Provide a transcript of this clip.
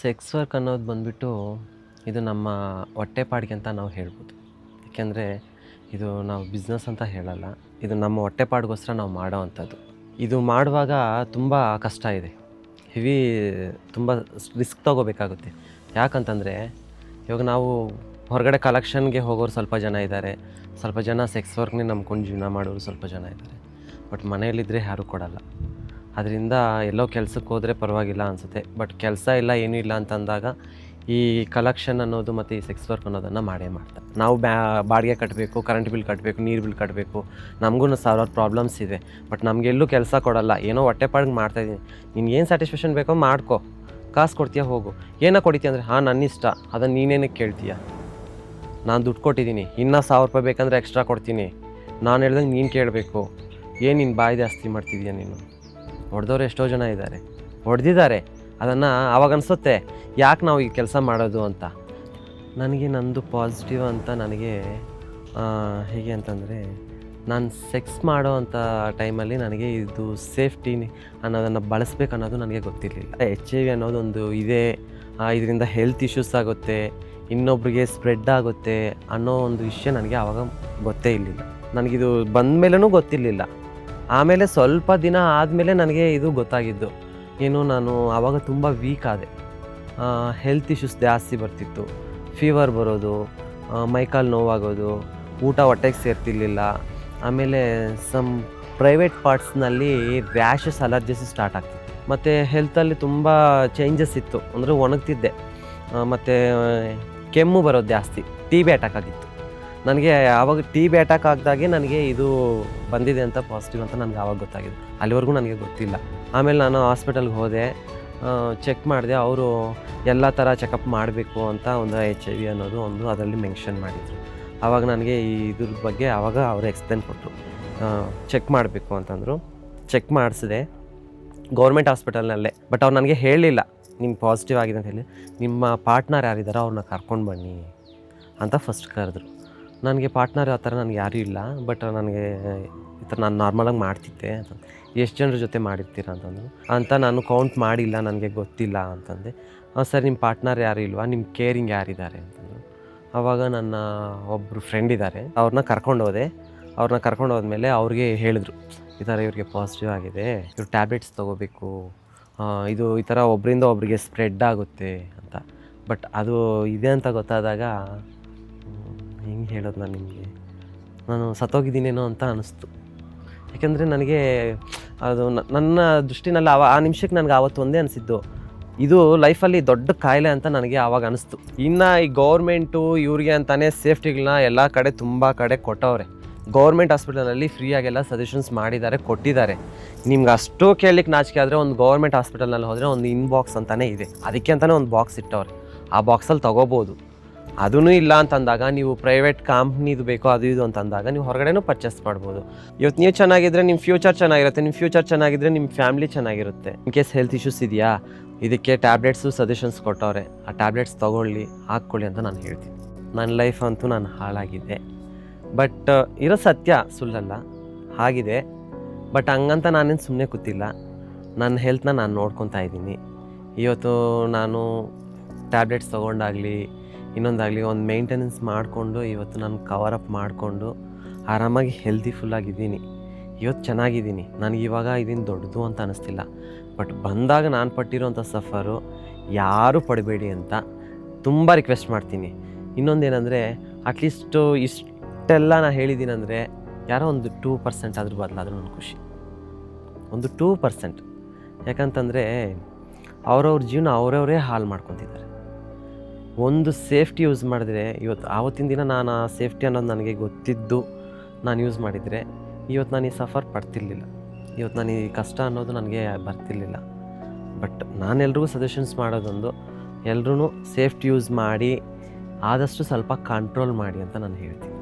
Sex work ಅನ್ನೋದು ಬಂದ್ಬಿಟ್ಟು ಇದು ನಮ್ಮ ಹೊಟ್ಟೆಪಾಡಿಗೆ ಅಂತ ನಾವು ಹೇಳ್ಬೋದು. ಏಕೆಂದರೆ ಇದು ನಾವು ಬಿಸ್ನೆಸ್ ಅಂತ ಹೇಳಲ್ಲ, ಇದು ನಮ್ಮ ಹೊಟ್ಟೆಪಾಡಿಗೋಸ್ಕರ ನಾವು ಮಾಡೋ ಅಂಥದ್ದು. ಇದು ಮಾಡುವಾಗ ತುಂಬ ಕಷ್ಟ ಇದೆ. ಹೆವಿ ತುಂಬ ರಿಸ್ಕ್ ತೊಗೋಬೇಕಾಗುತ್ತೆ. ಯಾಕಂತಂದರೆ ಇವಾಗ ನಾವು ಹೊರಗಡೆ ಕಲೆಕ್ಷನ್ಗೆ ಹೋಗೋರು ಸ್ವಲ್ಪ ಜನ ಇದ್ದಾರೆ. ಸ್ವಲ್ಪ ಜನ ಸೆಕ್ಸ್ ವರ್ಕ್ನೇ ನಂಬ್ಕೊಂಡು ಜೀವನ ಮಾಡೋರು ಸ್ವಲ್ಪ ಜನ ಇದ್ದಾರೆ. ಬಟ್ ಮನೆಯಲ್ಲಿದ್ದರೆ ಯಾರೂ ಕೊಡಲ್ಲ. ಅದರಿಂದ ಎಲ್ಲೋ ಕೆಲಸಕ್ಕೆ ಹೋದರೆ ಪರವಾಗಿಲ್ಲ ಅನಿಸುತ್ತೆ. ಬಟ್ ಕೆಲಸ ಇಲ್ಲ, ಏನೂ ಇಲ್ಲ ಅಂತಂದಾಗ ಈ ಕಲೆಕ್ಷನ್ ಅನ್ನೋದು ಮತ್ತು ಈ ಸೆಕ್ಸ್ ವರ್ಕ್ ಅನ್ನೋದನ್ನು ಮಾಡೇ ಮಾಡ್ತಾರೆ. ನಾವು ಬ್ಯಾ, ಬಾಡಿಗೆ ಕಟ್ಟಬೇಕು ಕರೆಂಟ್ ಬಿಲ್ ಕಟ್ಟಬೇಕು ನೀರು ಬಿಲ್ ಕಟ್ಟಬೇಕು ನಮಗೂ ಸಾವಿರಾರು ಪ್ರಾಬ್ಲಮ್ಸ್ ಇದೆ. ಬಟ್ ನಮಗೆಲ್ಲೂ ಕೆಲಸ ಕೊಡಲ್ಲ. ಏನೋ ಹೊಟ್ಟೆಪಾಡಿಗೆ ಮಾಡ್ತಾಯಿದ್ದೀನಿ ನೀನು ಏನು ಸ್ಯಾಟಿಸ್ಫ್ಯಾಕ್ಷನ್ ಬೇಕೋ ಮಾಡ್ಕೊ. ಕಾಸು ಕೊಡ್ತೀಯ ಹೋಗು. ಏನೋ ಕೊಡಿತೀಯ ಅಂದರೆ, ಹಾಂ ನನ್ನ ಇಷ್ಟ ಅದನ್ನು ನೀನೇನಕ್ಕೆ ಕೇಳ್ತೀಯ? ನಾನು ದುಡ್ಡು ಕೊಟ್ಟಿದ್ದೀನಿ ಇನ್ನೂ ಸಾವಿರ ರೂಪಾಯಿ ಬೇಕಂದ್ರೆ ಎಕ್ಸ್ಟ್ರಾ ಕೊಡ್ತೀನಿ. ನಾನು ಹೇಳ್ದಂಗೆ ನೀನು ಕೇಳಬೇಕು. ಏನು ನಿನ್ನ ಬಾಯಿ ಜಾಸ್ತಿ ಮಾಡ್ತಿದ್ಯಾ ನೀನು? ಹೊಡೆದವ್ರು ಎಷ್ಟೋ ಜನ ಇದ್ದಾರೆ. ಹೊಡೆದಿದ್ದಾರೆ. ಅದನ್ನು ಆವಾಗ ಅನಿಸುತ್ತೆ, ಯಾಕೆ ನಾವು ಈ ಕೆಲಸ ಮಾಡೋದು ಅಂತ? ನನಗೆ ನಂದು ಪಾಸಿಟಿವ್ ಅಂತ ನನಗೆ ಹೇಗೆ ಅಂತಂದರೆ, ನಾನು ಸೆಕ್ಸ್ ಮಾಡೋ ಅಂಥ ಟೈಮಲ್ಲಿ ನನಗೆ ಇದು ಸೇಫ್ಟಿ ಅನ್ನೋದನ್ನು ಬಳಸ್ಬೇಕು ಅನ್ನೋದು ನನಗೆ ಗೊತ್ತಿರಲಿಲ್ಲ. ಎಚ್ ಐ ವಿ ಅನ್ನೋದೊಂದು ಇದೆ. ಇದರಿಂದ ಹೆಲ್ತ್ ಇಶ್ಯೂಸ್ ಆಗುತ್ತೆ. ಇನ್ನೊಬ್ರಿಗೆ ಸ್ಪ್ರೆಡ್ ಆಗುತ್ತೆ ಅನ್ನೋ ಒಂದು ವಿಷಯ ನನಗೆ ಆವಾಗ ಗೊತ್ತೇ ಇರಲಿಲ್ಲ. ನನಗಿದು ಬಂದ ಮೇಲೂ ಗೊತ್ತಿರಲಿಲ್ಲ. ಆಮೇಲೆ ಸ್ವಲ್ಪ ದಿನ ಆದಮೇಲೆ ನನಗೆ ಇದು ಗೊತ್ತಾಗಿದ್ದು. ಏನು ನಾನು ಆವಾಗ ತುಂಬ ವೀಕ್ ಆದೆ. ಹೆಲ್ತ್ ಇಶ್ಯೂಸ್ ಜಾಸ್ತಿ ಬರ್ತಿತ್ತು. ಫೀವರ್ ಬರೋದು ಮೈಕಾಲು ನೋವಾಗೋದು, ಊಟ ಹೊಟ್ಟೆಗೆ ಸೇರ್ತಿರ್ಲಿಲ್ಲ. ಆಮೇಲೆ ಸಮ್ ಪ್ರೈವೇಟ್ ಪಾರ್ಟ್ಸ್ನಲ್ಲಿ ರ್ಯಾಷಸ್ ಅಲರ್ಜಿಸ್ ಸ್ಟಾರ್ಟ್ ಆಗ್ತಿತ್ತು. ಮತ್ತು ಹೆಲ್ತಲ್ಲಿ ತುಂಬ ಚೇಂಜಸ್ ಇತ್ತು. ಅಂದರೆ ಒಣಗ್ತಿದ್ದೆ. ಮತ್ತು ಕೆಮ್ಮು ಬರೋದು ಜಾಸ್ತಿ. ಟಿ ಬಿ ಅಟ್ಯಾಕ್ ಆಗಿತ್ತು ನನಗೆ ಆವಾಗ ಟೀ ಬಿ ಅಟ್ಯಾಕ್ ಆಗ್ದಾಗೆ ನನಗೆ ಇದು ಬಂದಿದೆ ಅಂತ ಪಾಸಿಟಿವ್ ಅಂತ ನನಗೆ ಆವಾಗ ಗೊತ್ತಾಗಿದೆ. ಅಲ್ಲಿವರೆಗೂ ನನಗೆ ಗೊತ್ತಿಲ್ಲ. ಆಮೇಲೆ ನಾನು ಹಾಸ್ಪಿಟಲ್ಗೆ ಹೋದೆ. ಚೆಕ್ ಮಾಡಿದೆ. ಅವರು ಎಲ್ಲ ಥರ ಚೆಕಪ್ ಮಾಡಬೇಕು ಅಂತ ಒಂದು ಎಚ್ ಐ ವಿ ಅನ್ನೋದು ಒಂದು ಅದರಲ್ಲಿ ಮೆನ್ಷನ್ ಮಾಡಿದರು. ಆವಾಗ ನನಗೆ ಇದ್ರ ಬಗ್ಗೆ ಆವಾಗ ಅವರು ಎಕ್ಸ್ಪ್ಲೇನ್ ಕೊಟ್ಟರು ಚೆಕ್ ಮಾಡಬೇಕು ಅಂತಂದರು. ಚೆಕ್ ಮಾಡಿಸಿದೆ. ಗೌರ್ಮೆಂಟ್ ಹಾಸ್ಪಿಟಲ್ನಲ್ಲೇ ಬಟ್ ಅವ್ರು ನನಗೆ ಹೇಳಲಿಲ್ಲ ನಿಮ್ಗೆ ಪಾಸಿಟಿವ್ ಆಗಿದೆ ಅಂತ ಹೇಳಿ. ನಿಮ್ಮ ಪಾರ್ಟ್ನರ್ ಯಾರಿದ್ದಾರೋ ಅವ್ರನ್ನ ಕರ್ಕೊಂಡು ಬನ್ನಿ ಅಂತ ಫಸ್ಟ್ ಕರೆದ್ರು. ನನಗೆ ಪಾರ್ಟ್ನರ್ ಆ ಥರ ನನಗೆ ಯಾರೂ ಇಲ್ಲ, ಬಟ್ ನನಗೆ ಈ ಥರ ನಾನು ನಾರ್ಮಲಾಗಿ ಮಾಡ್ತಿದ್ದೆ ಅಂತ ಎಷ್ಟು ಜನರ ಜೊತೆ ಮಾಡಿರ್ತೀರ ಅಂತಂದರು ಅಂತ ನಾನು ಕೌಂಟ್ ಮಾಡಿಲ್ಲ, ನನಗೆ ಗೊತ್ತಿಲ್ಲ ಅಂತಂದೆ. ಸರ್, ನಿಮ್ಮ ಪಾರ್ಟ್ನರ್ ಯಾರು ಇಲ್ವಾ? ನಿಮ್ಮ ಕೇರಿಂಗ್ ಯಾರಿದ್ದಾರೆ ಅಂತಂದರು ಆವಾಗ ನನ್ನ ಒಬ್ಬರು ಫ್ರೆಂಡ್ ಇದ್ದಾರೆ. ಅವ್ರನ್ನ ಕರ್ಕೊಂಡು ಹೋದೆ. ಅವ್ರನ್ನ ಕರ್ಕೊಂಡು ಹೋದ್ಮೇಲೆ ಅವ್ರಿಗೆ ಹೇಳಿದ್ರು. ಈ ಥರ ಇವ್ರಿಗೆ ಪಾಸಿಟಿವ್ ಆಗಿದೆ. ಇವ್ರು ಟ್ಯಾಬ್ಲೆಟ್ಸ್ ತೊಗೋಬೇಕು. ಇದು ಈ ಥರ ಒಬ್ಬರಿಂದ ಒಬ್ರಿಗೆ ಸ್ಪ್ರೆಡ್ ಆಗುತ್ತೆ ಅಂತ. ಬಟ್ ಅದು ಇದೆ ಅಂತ ಗೊತ್ತಾದಾಗ ಹೆಂಗೆ ಹೇಳೋದು ನಾನು ನಿಮಗೆ. ನಾನು ಸತ್ತೋಗಿದ್ದೀನೇನೋ ಅಂತ ಅನಿಸ್ತು. ಯಾಕೆಂದರೆ ನನಗೆ ಅದು ನನ್ನ ದೃಷ್ಟಿನಲ್ಲಿ ಆ ನಿಮಿಷಕ್ಕೆ ನನಗೆ ಆವತ್ತು ಒಂದೇ ಅನಿಸಿದ್ದು. ಇದು ಲೈಫಲ್ಲಿ ದೊಡ್ಡ ಕಾಯಿಲೆ ಅಂತ ನನಗೆ ಆವಾಗ ಅನಿಸ್ತು. ಇನ್ನು ಈ ಗೌರ್ಮೆಂಟು ಇವ್ರಿಗೆ ಅಂತಾನೆ ಸೇಫ್ಟಿಗಳನ್ನ ಎಲ್ಲ ಕಡೆ ತುಂಬ ಕಡೆ ಕೊಟ್ಟವ್ರೆ. ಗೌರ್ಮೆಂಟ್ ಹಾಸ್ಪಿಟಲಲ್ಲಿ ಫ್ರೀಯಾಗೆಲ್ಲ ಸಜೆಷನ್ಸ್ ಮಾಡಿದ್ದಾರೆ, ಕೊಟ್ಟಿದ್ದಾರೆ. ನಿಮ್ಗೆ ಅಷ್ಟು ಕೇಳಲಿಕ್ಕೆ ನಾಚಿಕೆ ಆದರೆ ಒಂದು ಗೌರ್ಮೆಂಟ್ ಹಾಸ್ಪಿಟಲ್ನಲ್ಲಿ ಹೋದರೆ ಒಂದು ಇನ್ಬಾಕ್ಸ್ ಅಂತಲೇ ಇದೆ. ಅದಕ್ಕೆ ಅಂತಲೇ ಒಂದು ಬಾಕ್ಸ್ ಇಟ್ಟವ್ರೆ. ಆ ಬಾಕ್ಸಲ್ಲಿ ತೊಗೋಬೋದು. ಅದೂ ಇಲ್ಲ ಅಂತಂದಾಗ ನೀವು ಪ್ರೈವೇಟ್ ಕಂಪ್ನಿದು ಬೇಕೋ ಅದು ಇದು ಅಂತಂದಾಗ ನೀವು ಹೊರಗಡೆನೂ ಪರ್ಚೇಸ್ ಮಾಡ್ಬೋದು. ಇವತ್ತು ನೀವು ಚೆನ್ನಾಗಿದ್ರೆ ನಿಮ್ಮ ಫ್ಯೂಚರ್ ಚೆನ್ನಾಗಿರುತ್ತೆ ನಿಮ್ಮ ಫ್ಯೂಚರ್ ಚೆನ್ನಾಗಿದ್ರೆ ನಿಮ್ಮ ಫ್ಯಾಮಿಲಿ ಚೆನ್ನಾಗಿರುತ್ತೆ. ಇನ್ ಕೇಸ್ ಹೆಲ್ತ್ ಇಶ್ಯೂಸ್ ಇದೆಯಾ, ಇದಕ್ಕೆ ಟ್ಯಾಬ್ಲೆಟ್ಸು ಸಜೆಷನ್ಸ್ ಕೊಟ್ಟವ್ರೆ, ಆ ಟ್ಯಾಬ್ಲೆಟ್ಸ್ ತೊಗೊಳ್ಳಿ, ಹಾಕ್ಕೊಳ್ಳಿ ಅಂತ ನಾನು ಹೇಳ್ತೀನಿ. ನನ್ನ ಲೈಫ್ ಅಂತೂ ನಾನು ಹಾಳಾಗಿದೆ. ಬಟ್ ಇರೋ ಸತ್ಯ ಸುಳ್ಳಲ್ಲ ಆಗಿದೆ ಬಟ್ ಹಂಗಂತ ನಾನೇನು ಸುಮ್ಮನೆ ಕೂತಿಲ್ಲ. ನನ್ನ ಹೆಲ್ತ್ನ ನಾನು ನೋಡ್ಕೊತಾ ಇದ್ದೀನಿ. ಇವತ್ತು ನಾನು ಟ್ಯಾಬ್ಲೆಟ್ಸ್ ತೊಗೊಂಡಾಗಲಿ ಇನ್ನೊಂದಾಗಲಿ ಒಂದು ಮೇಂಟೆನೆನ್ಸ್ ಮಾಡಿಕೊಂಡು ಇವತ್ತು ನಾನು ಕವರ್ ಅಪ್ ಮಾಡಿಕೊಂಡು ಆರಾಮಾಗಿ ಹೆಲ್ದಿ ಫುಲ್ಲಾಗಿದ್ದೀನಿ ಇವತ್ತು ಚೆನ್ನಾಗಿದ್ದೀನಿ. ನನಗೆ ಇವಾಗ ಇದನ್ನು ದೊಡ್ಡದು ಅಂತ ಅನ್ನಿಸ್ತಿಲ್ಲ ಬಟ್ ಬಂದಾಗ ನಾನು ಪಟ್ಟಿರೋಂಥ ಸಫರು ಯಾರೂ ಪಡಬೇಡಿ ಅಂತ ತುಂಬ ರಿಕ್ವೆಸ್ಟ್ ಮಾಡ್ತೀನಿ. ಇನ್ನೊಂದೇನೆಂದರೆ ಅಟ್ಲೀಸ್ಟು ಇಷ್ಟೆಲ್ಲ ನಾನು ಹೇಳಿದ್ದೀನಂದರೆ, ಯಾರೋ ಒಂದು ಟೂ ಪರ್ಸೆಂಟ್ ಆದರೂ ಬದಲಾದರೂ ನನ್ನ ಖುಷಿ. ಒಂದು ಟೂ ಪರ್ಸೆಂಟ್ ಯಾಕಂತಂದರೆ, ಅವರವ್ರ ಜೀವನ ಅವರವರೇ ಹಾಳು ಮಾಡ್ಕೊತಿದ್ದಾರೆ. ಒಂದು ಸೇಫ್ಟಿ ಯೂಸ್ ಮಾಡಿದ್ರೆ, ಇವತ್ತು ಆವತ್ತಿನ ದಿನ ನಾನು ಆ ಸೇಫ್ಟಿ ಅನ್ನೋದು ನನಗೆ ಗೊತ್ತಿದ್ದು ನಾನು ಯೂಸ್ ಮಾಡಿದರೆ, ಇವತ್ತು ನಾನು ಈ ಸಫರ್ ಪಡ್ತಿರ್ಲಿಲ್ಲ. ಇವತ್ತು ನಾನು ಈ ಕಷ್ಟ ಅನ್ನೋದು ನನಗೆ ಬರ್ತಿರ್ಲಿಲ್ಲ. ಬಟ್ ನಾನೆಲ್ರಿಗೂ ಸಜೆಷನ್ಸ್ ಮಾಡೋದೊಂದು ಎಲ್ಲರೂ ಸೇಫ್ಟಿ ಯೂಸ್ ಮಾಡಿ, ಆದಷ್ಟು ಸ್ವಲ್ಪ ಕಂಟ್ರೋಲ್ ಮಾಡಿ ಅಂತ ನಾನು ಹೇಳ್ತೀನಿ.